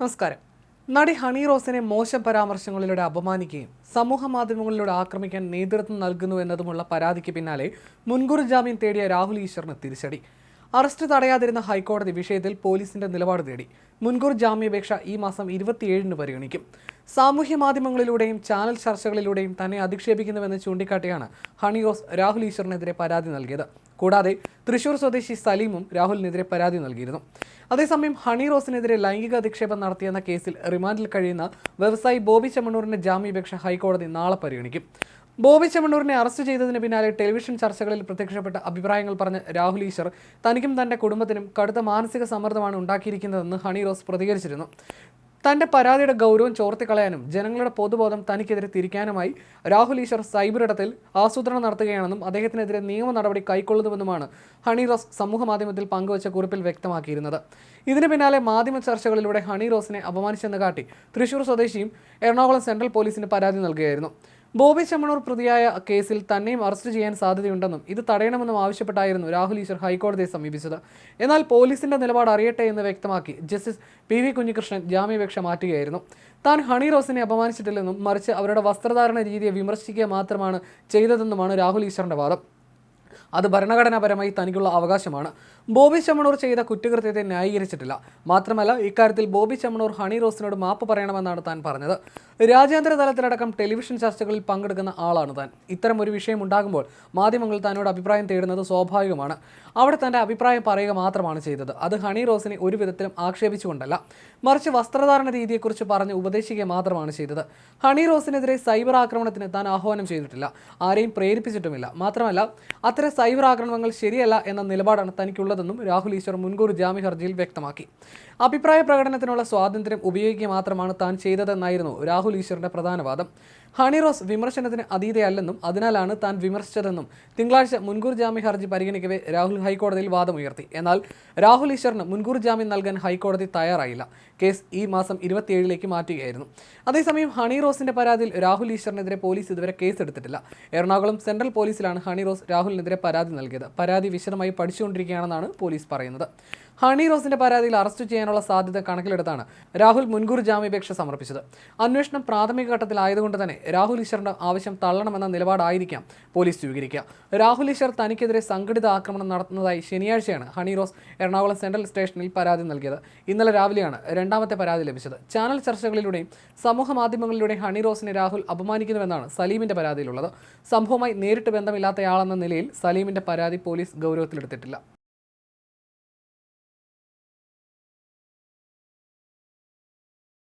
നമസ്കാരം. നടി ഹണി റോസിനെ മോശം പരാമർശങ്ങളിലൂടെ അപമാനിക്കുകയും സമൂഹ മാധ്യമങ്ങളിലൂടെ ആക്രമിക്കാൻ നേതൃത്വം നൽകുന്നു എന്നതുമുള്ള പരാതിക്ക് പിന്നാലെ മുൻകൂർ ജാമ്യം തേടിയ രാഹുൽ ഈശ്വറിന് തിരിച്ചടി. അറസ്റ്റ് തടയാതിരുന്ന ഹൈക്കോടതി വിഷയത്തിൽ പോലീസിന്റെ നിലപാട് തേടി മുൻകൂർ ജാമ്യാപേക്ഷ ഈ മാസം ഇരുപത്തിയേഴിന് പരിഗണിക്കും. സാമൂഹ്യ മാധ്യമങ്ങളിലൂടെയും ചാനൽ ചർച്ചകളിലൂടെയും തന്നെ അധിക്ഷേപിക്കുന്നുവെന്ന് ചൂണ്ടിക്കാട്ടിയാണ് ഹണി റോസ് രാഹുൽ ഈശ്വറിനെതിരെ പരാതി നൽകിയത്. കൂടാതെ തൃശൂർ സ്വദേശി സലീമും രാഹുലിനെതിരെ പരാതി നൽകിയിരുന്നു. അതേസമയം ഹണി റോസിനെതിരെ ലൈംഗിക അധിക്ഷേപം നടത്തിയെന്ന കേസിൽ റിമാൻഡിൽ കഴിയുന്ന വ്യവസായി ബോബി ചെമ്മണ്ണൂരിന്റെ ജാമ്യാപേക്ഷ ഹൈക്കോടതി നാളെ പരിഗണിക്കും. ബോബി ചെമ്മണ്ണൂരിനെ അറസ്റ്റ് ചെയ്തതിന് പിന്നാലെ ടെലിവിഷൻ ചർച്ചകളിൽ പ്രത്യക്ഷപ്പെട്ട അഭിപ്രായങ്ങൾ പറഞ്ഞ രാഹുൽ ഈശ്വർ തനിക്കും തന്റെ കുടുംബത്തിനും കടുത്ത മാനസിക സമ്മർദ്ദമാണ് ഉണ്ടാക്കിയിരിക്കുന്നതെന്ന് ഹണി റോസ് പ്രതികരിച്ചിരുന്നു. തന്റെ പരാതിയുടെ ഗൗരവം ചോർത്തിക്കളയാനും ജനങ്ങളുടെ പൊതുബോധം തനിക്കെതിരെ തിരിക്കാനുമായി രാഹുൽ ഈശ്വർ സൈബർ ഇടത്തിൽ ആസൂത്രണം നടത്തുകയാണെന്നും അദ്ദേഹത്തിനെതിരെ നിയമ നടപടി കൈക്കൊള്ളുന്നുവെന്നുമാണ് ഹണി റോസ് സമൂഹ മാധ്യമത്തിൽ പങ്കുവച്ച കുറിപ്പിൽ വ്യക്തമാക്കിയിരുന്നത്. ഇതിന് പിന്നാലെ മാധ്യമ ചർച്ചകളിലൂടെ ഹണി റോസിനെ അപമാനിച്ചെന്ന് കാട്ടി തൃശൂർ സ്വദേശിയും എറണാകുളം സെൻട്രൽ പോലീസിന് പരാതി നൽകുകയായിരുന്നു. ബോബി ചെമ്മണൂർ പ്രതിയായ കേസിൽ തന്നെയും അറസ്റ്റ് ചെയ്യാൻ സാധ്യതയുണ്ടെന്നും ഇത് തടയണമെന്നും ആവശ്യപ്പെട്ടായിരുന്നു രാഹുൽ ഈശ്വർ ഹൈക്കോടതിയെ സമീപിച്ചത്. എന്നാൽ പോലീസിന്റെ നിലപാട് അറിയട്ടെ എന്ന് വ്യക്തമാക്കി ജസ്റ്റിസ് പി വി കുഞ്ഞികൃഷ്ണൻ ജാമ്യാപേക്ഷ മാറ്റുകയായിരുന്നു. താൻ ഹണി റോസിനെ അപമാനിച്ചിട്ടില്ലെന്നും മറിച്ച് അവരുടെ വസ്ത്രധാരണ രീതിയെ വിമർശിക്കുക മാത്രമാണ് ചെയ്തതെന്നുമാണ് രാഹുൽ ഈശ്വറിന്റെ വാദം. അത് ഭരണഘടനാപരമായി തനിക്കുള്ള അവകാശമാണ്. ബോബി ചെമ്മണൂർ ചെയ്ത കുറ്റകൃത്യത്തെ ന്യായീകരിച്ചിട്ടില്ല. മാത്രമല്ല ഇക്കാര്യത്തിൽ ബോബി ചെമ്മണൂർ ഹണി റോസിനോട് മാപ്പ് പറയണമെന്നാണ് താൻ പറഞ്ഞത്. രാജ്യാന്തര തലത്തിലടക്കം ടെലിവിഷൻ ചർച്ചകളിൽ പങ്കെടുക്കുന്ന ആളാണ് താൻ. ഇത്തരം ഒരു വിഷയം ഉണ്ടാകുമ്പോൾ മാധ്യമങ്ങൾ തന്നോട് അഭിപ്രായം തേടുന്നത് സ്വാഭാവികമാണ്. അവിടെ തന്റെ അഭിപ്രായം പറയുക മാത്രമാണ് ചെയ്തത്. അത് ഹണി റോസിനെ ഒരു വിധത്തിലും ആക്ഷേപിച്ചുകൊണ്ടല്ല. മറിച്ച് വസ്ത്രധാരണ രീതിയെക്കുറിച്ച് പറഞ്ഞ് ഉപദേശിക്കുക മാത്രമാണ് ചെയ്തത്. ഹണി റോസിനെതിരെ സൈബർ ആക്രമണത്തിന് താൻ ആഹ്വാനം ചെയ്തിട്ടില്ല. ആരെയും പ്രേരിപ്പിച്ചിട്ടുമില്ല. മാത്രമല്ല അത്തരം സൈബർ ആക്രമണങ്ങൾ ശരിയല്ല എന്ന നിലപാടാണ് തനിക്കുള്ളതെന്നും രാഹുൽ ഈശ്വർ മുൻകൂർ ജാമ്യ ഹർജിയിൽ വ്യക്തമാക്കി. അഭിപ്രായ പ്രകടനത്തിനുള്ള സ്വാതന്ത്ര്യം ഉപയോഗിക്കുക മാത്രമാണ് താൻ ചെയ്തതെന്നായിരുന്നു രാഹുൽ ഈശ്വറിന്റെ പ്രധാന വാദം. ഹണി റോസ് വിമർശനത്തിന് അതീതയല്ലെന്നും അതിനാലാണ് താൻ വിമർശിച്ചതെന്നും തിങ്കളാഴ്ച മുൻകൂർ ജാമ്യ ഹർജി പരിഗണിക്കവേ രാഹുൽ ഹൈക്കോടതിയിൽ വാദമുയർത്തി. എന്നാൽ രാഹുൽ ഈശ്വറിന് മുൻകൂർ ജാമ്യം നൽകാൻ ഹൈക്കോടതി തയ്യാറായില്ല. കേസ് ഈ മാസം ഇരുപത്തിയേഴിലേക്ക് മാറ്റുകയായിരുന്നു. അതേസമയം ഹണി റോസിന്റെ പരാതിയിൽ രാഹുൽ ഈശ്വറിനെതിരെ പോലീസ് ഇതുവരെ കേസെടുത്തിട്ടില്ല. എറണാകുളം സെൻട്രൽ പോലീസിലാണ് ഹണി റോസ് രാഹുലിനെതിരെ പരാതി നൽകിയത്. പരാതി വിശദമായി പഠിച്ചുകൊണ്ടിരിക്കുകയാണെന്നാണ് പോലീസ് പറയുന്നത്. ഹണി റോസിന്റെ പരാതിയിൽ അറസ്റ്റ് ചെയ്യാനുള്ള സാധ്യത കണക്കിലെടുത്താണ് രാഹുൽ മുൻകൂർ ജാമ്യാപേക്ഷ സമർപ്പിച്ചത്. അന്വേഷണം പ്രാഥമിക ഘട്ടത്തിലായതുകൊണ്ട് തന്നെ രാഹുൽ ഈശ്വറിന്റെ ആവശ്യം തള്ളണമെന്ന നിലപാടായിരിക്കാം പോലീസ് സ്വീകരിക്കുക. രാഹുൽ ഈശ്വർ തനിക്കെതിരെ സംഘടിത ആക്രമണം നടത്തുന്നതായി ശനിയാഴ്ചയാണ് ഹണി റോസ് എറണാകുളം സെൻട്രൽ സ്റ്റേഷനിൽ പരാതി നൽകിയത്. ഇന്നലെ രാവിലെയാണ് രണ്ടാമത്തെ പരാതി ലഭിച്ചത്. ചാനൽ ചർച്ചകളിലൂടെയും സമൂഹ മാധ്യമങ്ങളിലൂടെയും ഹണി റോസിനെ രാഹുൽ അപമാനിക്കുന്നുവെന്നാണ് സലീമിന്റെ പരാതിയിലുള്ളത്. സംഭവവുമായി നേരിട്ട് ബന്ധമില്ലാത്തയാളെന്ന നിലയിൽ സലീമിന്റെ പരാതി പോലീസ് ഗൗരവത്തിലെടുത്തിട്ടില്ല.